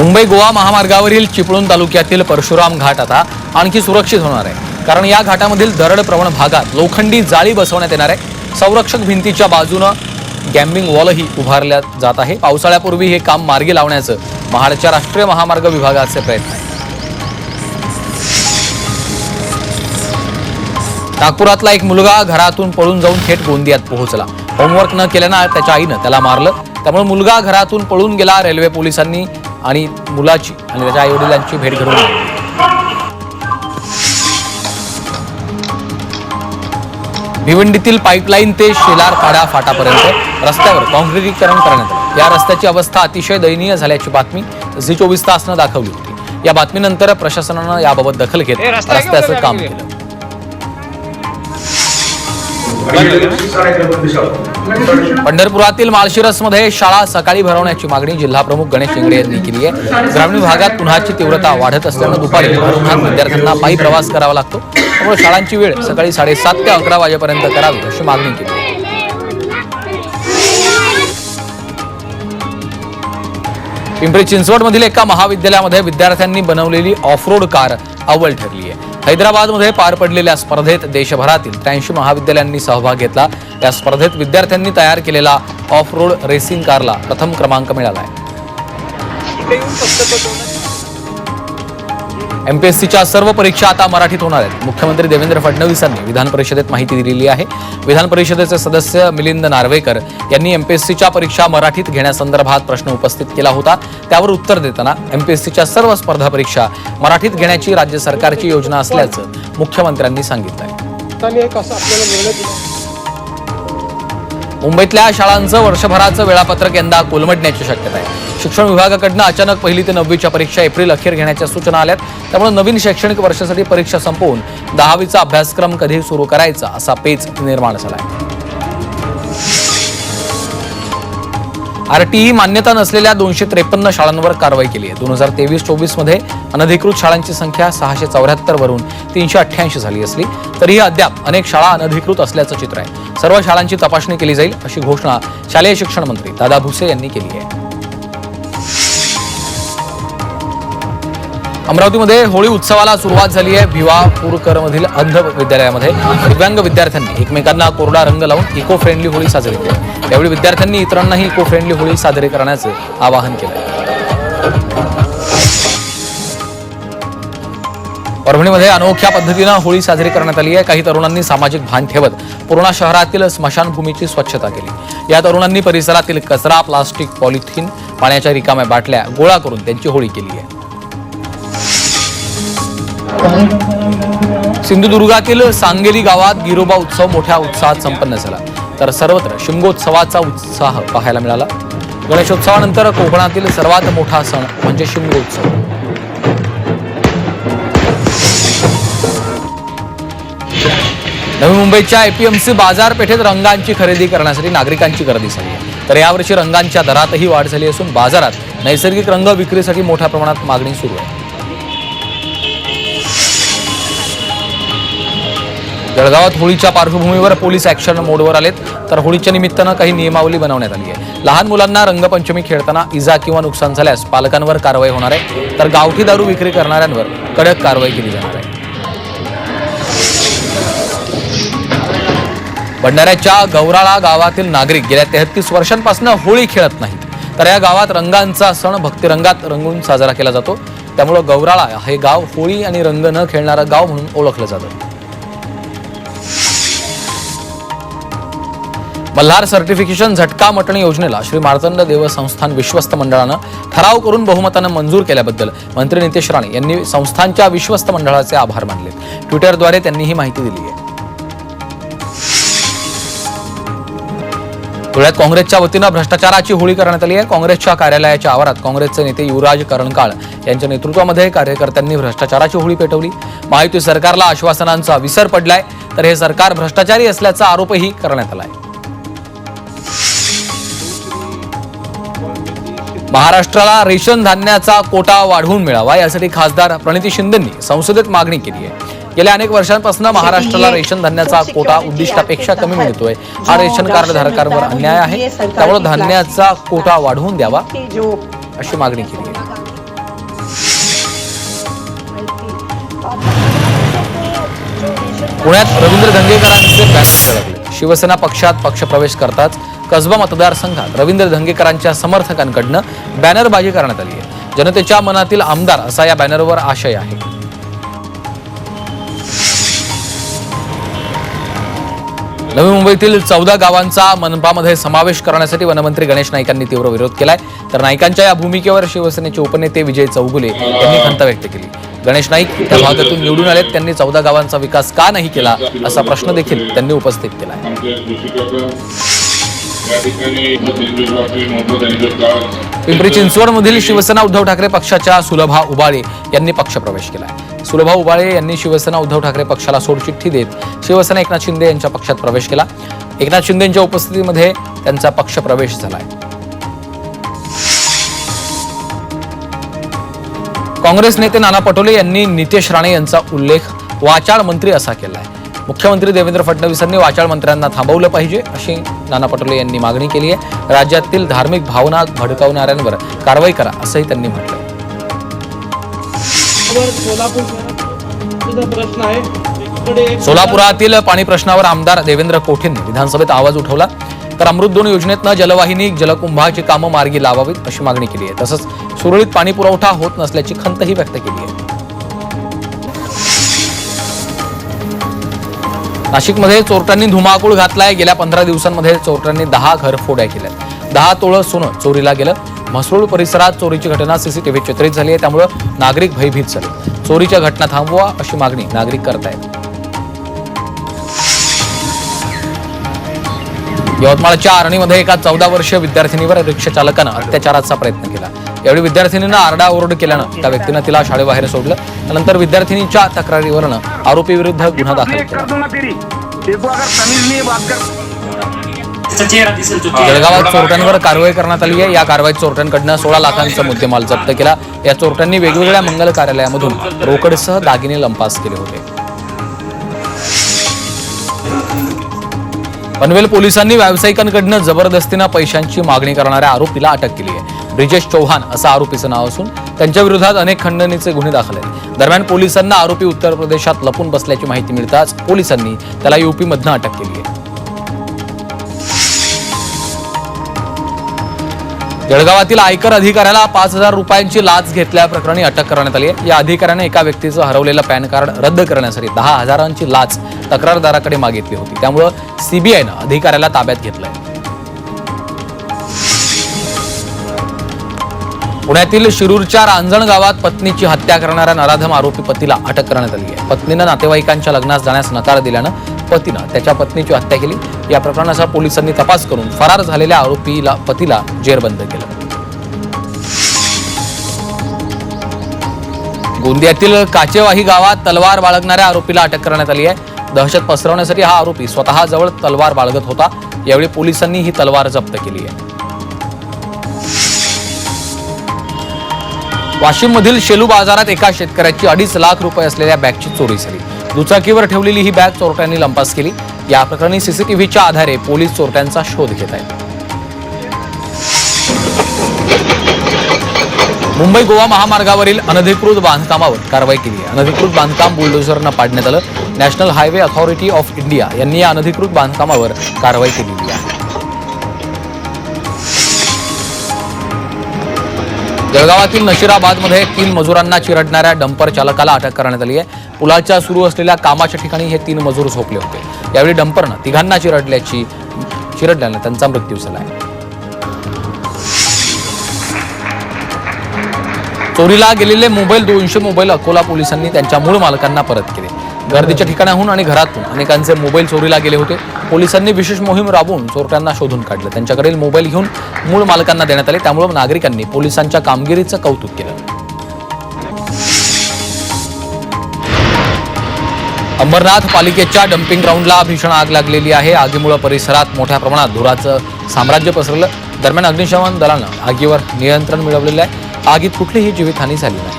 मुंबई गोवा महामार्गावरील चिपळूण तालुक्यातील परशुराम घाट आता आणखी सुरक्षित होणार आहे. कारण या घाटामधील दरड प्रवण भागात लोखंडी जाळी बसवण्यात येणार आहे. संरक्षक भिंतीच्या बाजूनं गॅम्बिंग वॉलही उभारल्या जात आहे. पावसाळ्यापूर्वी हे काम मार्गी लावण्याचं महाडच्या राष्ट्रीय महामार्ग विभागाचे प्रयत्न आहे. नागपुरातला एक मुलगा घरातून पळून जाऊन थेट गोंदियात पोहोचला. होमवर्क न केल्यानं त्याच्या आईनं त्याला मारलं. त्यामुळे मुलगा घरातून पळून गेला. रेल्वे पोलिसांनी आणि मुलाची आणि त्याच्या आईवडिलांची भेट घडवून आणली. भिवंडीतील पाईपलाईन ते शेलार पाडा फाटापर्यंत रस्त्यावर काँक्रिटीकरण करण्यात आलं. या रस्त्याची अवस्था अतिशय दयनीय झाल्याची बातमी झी चोवीस तासनं दाखवली होती. या बातमीनंतर प्रशासनानं याबाबत दखल घेत रस्त्याचं काम केलं. पंढरपुरातील माळशिरसमध्ये शाळा सकाळी भरवण्याची मागणी जिल्हा प्रमुख गणेश शिंगडे यांनी केली आहे ग्रामीण भागात उन्हाची तीव्रता वाढत असल्यानं दुपारी विद्यार्थ्यांना पायी प्रवास करावा लागतो त्यामुळे शाळांची वेळ सकाळी साडेसात ते अकरा वाजेपर्यंत करावी अशी मागणी केली आहे. पिंपरी चिंचवडमधील एका महाविद्यालयामध्ये विद्यार्थ्यांनी बनवलेली ऑफ रोड कार अव्वल ठरली आहे. हैदराबादमध्ये पार पडलेल्या स्पर्धेत देशभरातील त्र्याऐंशी महाविद्यालयांनी सहभाग घेतला. या स्पर्धेत विद्यार्थ्यांनी तयार केलेला ऑफ रोड रेसिंग कारला प्रथम क्रमांक मिळाला आहे. एमपीएससीच्या सर्व परीक्षा आता मराठीत होणार आहेत. मुख्यमंत्री देवेंद्र फडणवीसांनी विधान परिषदेत माहिती दिलेली आहे. विधान परिषदेचे सदस्य मिलिंद नार्वेकर यांनी एमपीएससीच्या परीक्षा मराठीत घेण्यासंदर्भात प्रश्न उपस्थित केला होता. त्यावर उत्तर देताना एमपीएससीच्या सर्व स्पर्धा परीक्षा मराठीत घेण्याची राज्य सरकारची योजना असल्याचं मुख्यमंत्र्यांनी सांगितलं आहे मुंबईतल्या शाळांचं वर्षभराचं वेळापत्रक यंदा कोलमडण्याची शक्यता आहे. शिक्षण विभागाकडनं अचानक पहिली ते नववीच्या परीक्षा एप्रिल अखेर घेण्याच्या सूचना आल्यात. त्यामुळे नवीन शैक्षणिक वर्षासाठी परीक्षा संपवून दहावीचा अभ्यासक्रम कधी सुरू करायचा असा पेच निर्माण झाला आहे. आरटीई मान्यता नसलेल्या दोनशे त्रेपन्न शाळांवर कारवाई केली आहे. दोन हजार तेवीस चोवीसमध्ये अनधिकृत शाळांची संख्या सहाशे चौऱ्याहत्तर वरून तीनशे अठ्ठ्याऐंशी झाली असली तरीही अद्याप अनेक शाळा अनधिकृत असल्याचं चित्र आहे. सर्व शाळांची तपासणी केली जाईल अशी घोषणा शालेय शिक्षण मंत्री दादा भुसे यांनी केली आहे. अमरावतीमध्ये होळी उत्सवाला सुरुवात झाली आहे. भिवापूरकरमधील अंध विद्यालयामध्ये दिव्यांग विद्यार्थ्यांनी एकमेकांना कोरडा रंग लावून इको फ्रेंडली होळी साजरी केली. यावेळी विद्यार्थ्यांनी इतरांनाही इको फ्रेंडली होळी साजरी करण्याचं आवाहन केलं. परभणीमध्ये अनोख्या पद्धतीनं होळी साजरी करण्यात आली आहे. काही तरुणांनी सामाजिक भान ठेवत पूर्णा शहरातील स्मशानभूमीची स्वच्छता केली. या तरुणांनी परिसरातील कचरा प्लास्टिक पॉलिथिन पाण्याच्या रिकाम्या बाटल्या गोळा करून त्यांची होळी केली आहे. सिंधुदुर्गातील सांगेली गावात गिरोबा उत्सव मोठ्या उत्साहात संपन्न झाला. तर सर्वत्र शिमगोत्सवाचा उत्साह पाहायला मिळाला. गणेशोत्सवानंतर कोकणातील सर्वात मोठा सण म्हणजे शिमगोत्सव. नवी मुंबईच्या एपीएमसी बाजारपेठेत रंगांची खरेदी करण्यासाठी नागरिकांची गर्दी झाली तर यावर्षी रंगांच्या दरातही वाढ झाली असून बाजारात नैसर्गिक रंग विक्रीसाठी मोठ्या प्रमाणात मागणी सुरू आहे. जळगावात होळीच्या पार्श्वभूमीवर पोलीस ऍक्शन मोडवर आलेत. तर होळीच्या निमित्तानं काही नियमावली बनवण्यात आली आहे. लहान मुलांना रंगपंचमी खेळताना इजा किंवा नुकसान झाल्यास पालकांवर कारवाई होणार आहे. तर गावठी दारू विक्री करणाऱ्यांवर कडक कारवाई केली जाणार आहे. भंडाऱ्याच्या गौराळा गावातील नागरिक गेल्या तेहतीस वर्षांपासून होळी खेळत नाहीत. तर या गावात रंगांचा सण भक्तिरंगात रंगून साजरा केला जातो. त्यामुळं गौराळा हे गाव होळी आणि रंग न खेळणारं गाव म्हणून ओळखलं जातं. मल्हार सर्टिफिकेशन झटका मटण योजनेला श्री मार्तंड देव संस्थान विश्वस्त मंडळानं ठराव करून बहुमतानं मंजूर केल्याबद्दल मंत्री नितेश राणे यांनी संस्थांच्या विश्वस्त मंडळाचे आभार मानले ट्विटरद्वारे त्यांनी ही माहिती दिली आहे. धुळ्यात काँग्रेसच्या वतीनं भ्रष्टाचाराची होळी करण्यात आली आहे. काँग्रेसच्या कार्यालयाच्या आवारात काँग्रेसचे नेते युवराज करणकाळ यांच्या नेतृत्वामध्ये कार्यकर्त्यांनी भ्रष्टाचाराची होळी पेटवली. महायुती सरकारला आश्वासनांचा विसर पडलाय. तर हे सरकार भ्रष्टाचारी असल्याचा आरोपही करण्यात आलाय. महाराष्ट्राला रेशन धान्याचा कोटा वाढवून मिळावा यासाठी खासदार प्रणिती शिंदेंनी संसदेत मागणी केली आहे. गेल्या अनेक वर्षांपासून महाराष्ट्राला रेशन धान्याचा कोटा उद्दिष्टापेक्षा कमी मिळतोय. हा रेशन कार्ड धारकांवर अन्याय आहे. त्यामुळे धान्याचा कोटा वाढवून द्यावा अशी मागणी केली आहे. पुण्यात रवींद्र धंगेकरांचे पॅनल शिवसेना पक्षात पक्षप्रवेश करताच कसबा मतदारसंघात रवींद्र धंगेकरांच्या समर्थकांकडनं बॅनरबाजी करण्यात आली आहे. जनतेच्या मनातील आमदार असा या बॅनरवर आशय आहे. नवी मुंबईतील चौदा गावांचा मनपामध्ये समावेश करण्यासाठी वनमंत्री गणेश नाईकांनी तीव्र विरोध केलाय. तर नाईकांच्या या भूमिकेवर शिवसेनेचे उपनेते विजय चौगुले यांनी खंत व्यक्त केली. गणेश नाईक त्या भागातून निवडून आलेत. त्यांनी चौदा गावांचा विकास का नाही केला असा प्रश्न देखील त्यांनी उपस्थित केला पिंपरी चिंचवडमधील शिवसेना उद्धव ठाकरे पक्षाच्या सुलभा उबाळे यांनी पक्षप्रवेश केलाय. सुलभा उबाळे यांनी शिवसेना उद्धव ठाकरे पक्षाला सोडचिठ्ठी देत शिवसेना एकनाथ शिंदे यांच्या पक्षात प्रवेश केला. एकनाथ शिंदे यांच्या उपस्थितीमध्ये त्यांचा पक्षप्रवेश झालाय. काँग्रेस नेते नाना पटोले यांनी नितेश राणे यांचा उल्लेख वाचाळ मंत्री असा केलाय. मुख्यमंत्री देवेंद्र फडणवीसांनी वाचाळ मंत्र्यांना थांबवलं पाहिजे अशी नाना पटोले यांनी मागणी केली आहे. राज्यातील धार्मिक भावना भडकावणाऱ्यांवर कारवाई करा असंही त्यांनी एक सोलापुरातील पाणी प्रश्नावर आमदार देवेंद्र कोठेंनी विधानसभेत आवाज उठवला. तर अमृत दोन योजनेतनं जलवाहिनी जलकुंभाची कामं मार्गी लावावीत अशी मागणी केली आहे. तसंच सुरळीत पाणी पुरवठा होत नसल्याची खंतही व्यक्त केली आहे. नाशिकमध्ये चोरट्यांनी धुमाकूळ घातलाय. गेल्या पंधरा दिवसांमध्ये चोरट्यांनी दहा घरफोड्या केल्या दहा तोळं सोनं चोरीला गेलं. म्हसरूळ परिसरात चोरीची घटना सीसीटीव्ही चित्रित झाली आहे. त्यामुळे नागरिक भयभीत झाले. चोरीच्या घटना थांबवा अशी मागणी नागरिक करतायत. यवतमाळच्या आर्णीमध्ये एका चौदा वर्षीय विद्यार्थिनीवर रिक्षा चालकानं अत्याचाराचा प्रयत्न केला. यावेळी विद्यार्थिनीनं आरडाओरड केल्यानं त्या व्यक्तीनं तिला शाळेबाहेर सोडलं. त्यानंतर विद्यार्थिनीच्या तक्रारीवरनं आरोपी विरुद्ध गुन्हा दाखल केला. है जळगावात चोरट्यांवर कारवाई करण्यात आली आहे. या कारवाईत चोरट्यांकडनं सोळा लाखांचा मुद्देमाल जप्त केला. या चोरट्यांनी वेगवेगळ्या मंगल कार्यालयामधून रोकडसह दागिने लंपास केले होते. पनवेल पोलिसांनी व्यावसायिकांकडनं जबरदस्तीनं पैशांची मागणी करणाऱ्या आरोपीला अटक केली आहे. ब्रिजेश चौहान असं आरोपीचं नाव असून त्यांच्या विरोधात अनेक खंडणीचे गुन्हे दाखल आहेत. दरम्यान पोलिसांना आरोपी उत्तर प्रदेशात लपून बसल्याची माहिती मिळताच पोलिसांनी त्याला युपीमधनं अटक केली आहे. जळगावातील आयकर अधिकाऱ्याला पाच हजार रुपयांची लाच घेतल्याप्रकरणी अटक करण्यात आली आहे. या अधिकाऱ्याने एका व्यक्तीचं हरवलेलं पॅन कार्ड रद्द करण्यासाठी दहा हजारांची लाच तक्रारदाराकडे मागितली होती. त्यामुळं सीबीआयनं अधिकाऱ्याला ताब्यात घेतलंय. पुण्यातील शिरूरच्या रांजण गावात पत्नीची हत्या करणाऱ्या नराधम आरोपी पतीला अटक करण्यात आली आहे. पत्नीनं नातेवाईकांच्या लग्नास जाण्यास नकार दिल्यानं पतीनं त्याच्या पत्नीची हत्या केली. या प्रकरणाचा पोलिसांनी तपास करून फरार झालेल्या आरोपीला पतीला जेरबंद केलं. गोंदियातील काचेवाही गावात तलवार बाळगणाऱ्या आरोपीला अटक करण्यात आली आहे. दहशत पसरवण्यासाठी हा आरोपी स्वतः जवळ तलवार बाळगत होता. यावेळी पोलिसांनी ही तलवार जप्त केली आहे. वाशिममधील शेलू बाजारात एका शेतकऱ्याची अडीच लाख रुपये असलेल्या बॅगची चोरी झाली. दुचाकीवर ठेवलेली ही बॅग चोरट्यांनी लंपास केली. या प्रकरणी सीसीटीव्हीच्या आधारे पोलीस चोरट्यांचा शोध घेत आहेत. मुंबई गोवा महामार्गावरील अनधिकृत बांधकामावर कारवाई केली आहे. अनधिकृत बांधकाम बुलडोझरनं पाडण्यात आलं. National highway authority of India यांनी या अनधिकृत बांधकामावर कारवाई केलेली आहे. जळगावातील नशिराबादमध्ये तीन मजुरांना चिरडणाऱ्या डंपर चालकाला अटक करण्यात आली आहे. पुलाच्या सुरू असलेल्या कामाच्या ठिकाणी हे तीन मजूर झोपले होते. यावेळी डंपरनं तिघांना चिरडल्याची चिरडल्यानं त्यांचा मृत्यू झाला आहे. चोरीला गेलेले मोबाईल दोनशे मोबाईल अकोला पोलिसांनी त्यांच्या मूळ मालकांना परत केले. गर्दीच्या ठिकाणाहून आणि घरातून अनेकांचे मोबाईल चोरीला गेले होते. पोलिसांनी विशेष मोहीम राबवून चोरट्यांना शोधून काढलं. त्यांच्याकडील मोबाईल घेऊन मूळ मालकांना देण्यात आले. त्यामुळे नागरिकांनी पोलिसांच्या कामगिरीचं कौतुक केलं. अंबरनाथ पालिकेच्या डम्पिंग ग्राउंडला भीषण आग लागलेली आहे. आगीमुळे परिसरात मोठ्या प्रमाणात धुराचं साम्राज्य पसरलं. दरम्यान अग्निशमन दलानं आगीवर नियंत्रण मिळवलेलं आहे. आगीत कुठलीही जीवितहानी झाली नाही.